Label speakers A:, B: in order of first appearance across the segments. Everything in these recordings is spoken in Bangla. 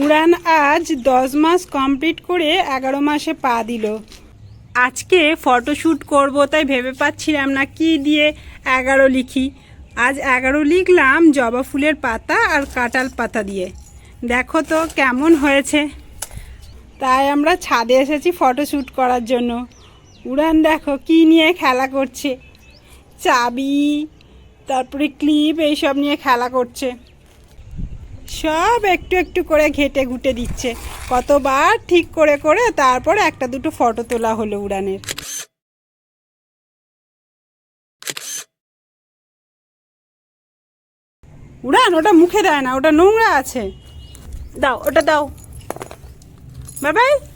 A: উড়ান আজ দশ মাস কমপ্লিট করে এগারো মাসে পা দিল। আজকে ফটোশ্যুট করব, তাই ভেবে পাচ্ছিলাম না কি দিয়ে এগারো লিখি। আজ এগারো লিখলাম জবা ফুলের পাতা আর কাঁঠাল পাতা দিয়ে। দেখো তো কেমন হয়েছে। তাই আমরা ছাদে এসেছি ফটোশ্যুট করার জন্য। উড়ান দেখো কি নিয়ে খেলা করছে। চাবি, তারপরে ক্লিপ, এইসব নিয়ে খেলা করছে। সব একটু একটু করে ঘেটে ঘুটে দিচ্ছে। কতবার ঠিক করে করে তারপরে একটা দুটো ফটো তোলা হলো উড়ানের। উড়ান, ওটা মুখে দেয় না, ওটা নোংরা আছে। দাও, ওটা দাও। বাবাই।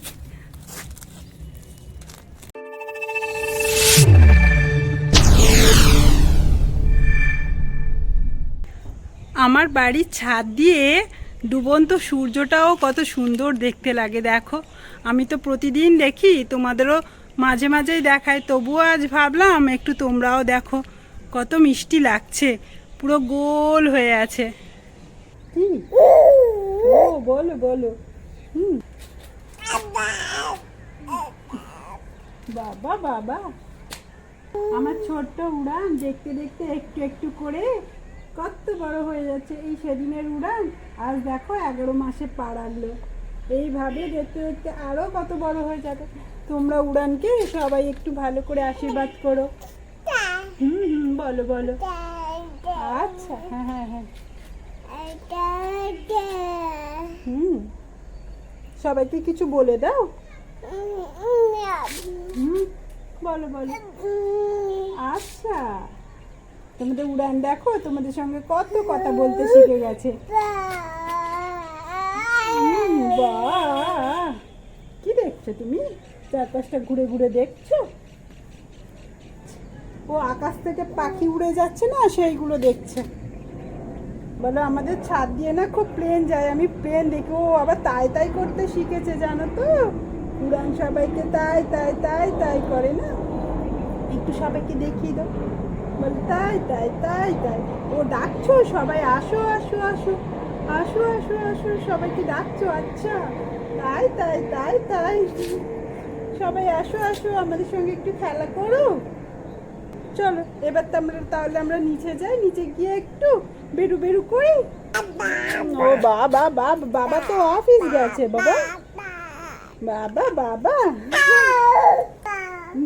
A: আমার বাড়ির ছাদ দিয়ে ডুবন্ত সূর্যটাও কত সুন্দর দেখতে লাগে, দেখো। আমি তো প্রতিদিন দেখি, তোমাদেরও মাঝে মাঝেই দেখায়, তবুও আজ ভাবলাম একটু তোমরাও দেখো। কত মিষ্টি লাগছে, পুরো গোল হয়ে আছে। কি বলো বলো। হুম। বাবা বাবা। আমার ছোট্ট উড়ান দেখতে দেখতে একটু একটু করে কত বড় হয়ে যাচ্ছে। এই সেদিনের উড়ান, আজ দেখো এগারো মাসে পা এইভাবে দেখতে দেখতে আরও কত বড় হয়ে যাবে। তোমরা উড়ানকে সবাই একটু ভালো করে আশীর্বাদ করো। হুম হুম, বলো বলো। আচ্ছা হ্যাঁ হ্যাঁ হ্যাঁ। হুম, সবাইকে কিছু বলে দাও। হুম, বলো বলো। আচ্ছা। তোমাদের উড়ান দেখো, তোমাদের সঙ্গে কত কথা বলতে শিখে গেছে! কি দেখছ তুমি? চারপাশটা ঘুরে ঘুরে দেখছ? ও আকাশ থেকে পাখি উড়ে যাচ্ছে না, সেইগুলো দেখছে। বলো, আমাদের ছাদ দিয়ে না খুব প্লেন যায়, আমি প্লেন দেখি। ও আবার তাই তাই করতে শিখেছে, জানো তো? উড়ান সবাইকে তাই তাই তাই তাই করে না? একটু সবাইকে দেখিয়ে দাও। তাই তাই তাই তাই। ও ডাকছো? সবাই আসো আসো আসো। আসো আসো আসো, সবাইকে ডাকছো? আচ্ছা। তাই তাই তাই তাই। সবাই আসো আসো, আমাদের সঙ্গে একটু খেলা করো। চলো, এবার তো আমরা, তাহলে আমরা নিচে যাই, নিচে গিয়ে একটু বেরু বেরু করি। ও বাবা বাবা বাবা তো অফিস গেছে, বাবা। বাবা বাবা।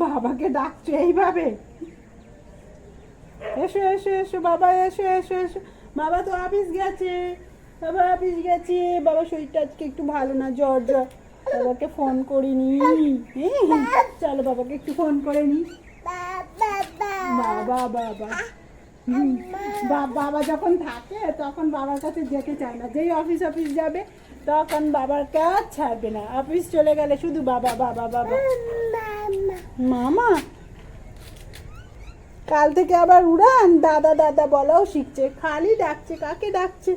A: বাবাকে ডাকছো এইভাবে? এসো এসো এসো, বাবা, এসো এসো এসো। বাবা তো অফিস গেছে। বাবা অফিস গেছে। বাবা শরীরটা আজকে একটু ভালো না, জ্বর জ্বর। বাবাকে ফোন করিনি চলো বাবাকে একটু ফোন করে নি। বাবা বাবা। বাবা যখন থাকে, তখন বাবার কাছে যেতে চায় না। যেই অফিস অফিস যাবে, তখন বাবার কাজ ছাড়বে না। অফিস চলে গেলে শুধু বাবা বাবা বাবা। মামা কাল থেকে আবার উড়ান? দাদা দাদা বলাও শিখছে। খালি ডাকছে কাকে ডাকছে?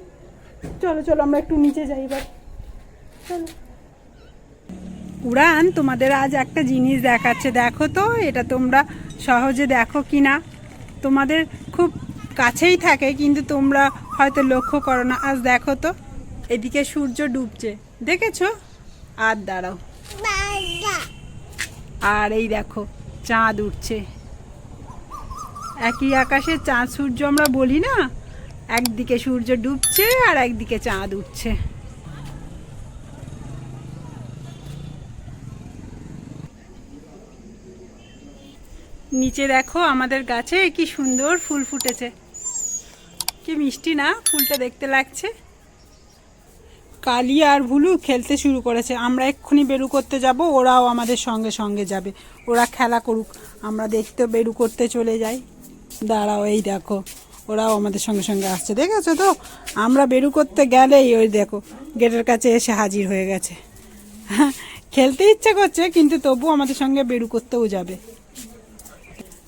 A: চলো চলো আমরা একটু নিচে যাই এবার। চলো। উড়ান তোমাদের আজ একটা জিনিস দেখাচ্ছে। দেখো তো এটা তোমরা সহজে দেখো কি না তোমাদের খুব কাছেই থাকে কিন্তু তোমরা হয়তো লক্ষ্য করো না। আজ দেখো তো এদিকে সূর্য ডুবছে। দেখেছ? আর দাঁড়াও। আর এই দেখো চাঁদ উঠছে। একই আকাশে চাঁদ, সূর্য আমরা বলি না? একদিকে সূর্য ডুবছে আর একদিকে চাঁদ উঠছে। নিচে দেখো আমাদের গাছে কি সুন্দর ফুল ফুটেছে। কি মিষ্টি না? ফুলটা দেখতে লাগছে। কালি আর ভুলু খেলতে শুরু করেছে। আমরা এক্ষুনি বেরু করতে যাব, ওরাও আমাদের সঙ্গে সঙ্গে যাবে। ওরা খেলা করুক, আমরা দেখতে বেরু করতে চলে যাই। দাঁড়াও, এই দেখো। ওরাও আমাদের সঙ্গে সঙ্গে আসছে, দেখেছ তো? আমরা বেরু করতে গেলেই ওই দেখো, গেটের কাছে এসে হাজির হয়ে গেছে। খেলতে ইচ্ছে করছে, কিন্তু তবু আমাদের সঙ্গে বেরু করতেও যাবে।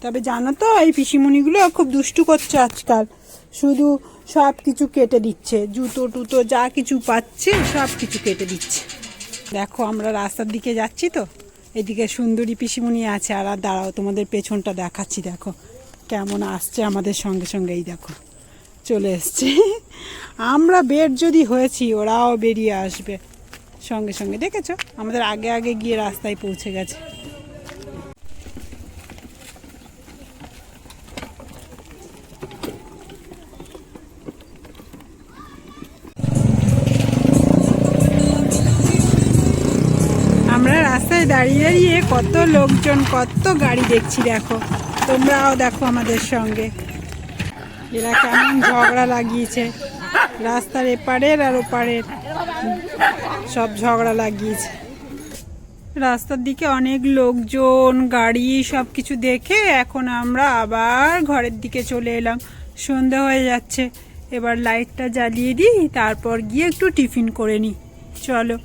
A: তবে জানো তো, এই পিসিমণিগুলো খুব দুষ্টু করছে আজকাল। শুধু সব কিছু কেটে দিচ্ছে। জুতো টুতো যা কিছু পাচ্ছে, সব কিছু কেটে দিচ্ছে। দেখো, আমরা রাস্তার দিকে যাচ্ছি তো। এদিকে সুন্দরী পিসিমণি আছে আর আর দাঁড়াও, তোমাদের পেছনটা দেখাচ্ছি, দেখো। কেমন আসছে আমাদের সঙ্গে সঙ্গে এই দেখো। চলে এসছে। আমরা বেড যদি হয়েছি, ওরাও বেরিয়ে আসবে। সঙ্গে সঙ্গে, দেখেছ? আমাদের আগে আগে গিয়ে রাস্তায় পৌঁছে গেছে। আমরা রাস্তায় দাঁড়িয়ে দাঁড়িয়ে কত লোকজন, কত গাড়ি দেখছি, দেখো। তোমরাও দেখো আমাদের সঙ্গে। এরা কেমন ঝগড়া লাগিয়েছে। রাস্তার এপারের আর ওপারের সব ঝগড়া লাগিয়েছে। রাস্তার দিকে অনেক লোকজন, গাড়ি সব কিছু দেখে এখন আমরা আবার ঘরের দিকে চলে এলাম। সন্ধে হয়ে যাচ্ছে। এবার লাইটটা জ্বালিয়ে দিই, তারপর গিয়ে একটু টিফিন করে নিই। চলো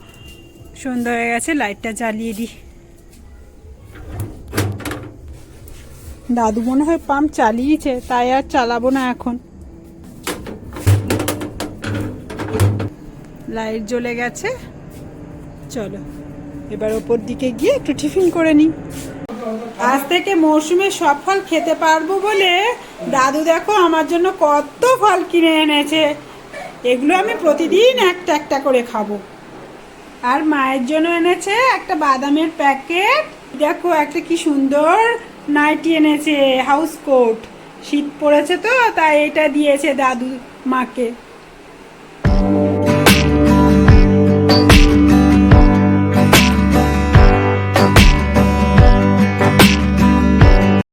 A: সন্ধ্যা হয়ে গেছে, লাইটটা জ্বালিয়ে দিই। দাদু মনে হয় পাম্প চালিয়েছে, তাই আর চালাবো না এখন। লাইট জ্বলে গেছে। চলো, এবার ওপর দিকে গিয়ে একটু টিফিন করে নিই। আজ থেকে মৌসুমে সব ফল খেতে পারব বলে দাদু দেখো আমার জন্য কত ফল কিনে এনেছে। এগুলো আমি প্রতিদিন একটা একটা করে খাব। আর মায়ের জন্য এনেছে একটা বাদামের প্যাকেট। দেখো একটা কি সুন্দর নাইটি এনেছে হাউস কোট শীত পড়েছে তো তাই এটা দিয়েছে দাদু মাকে।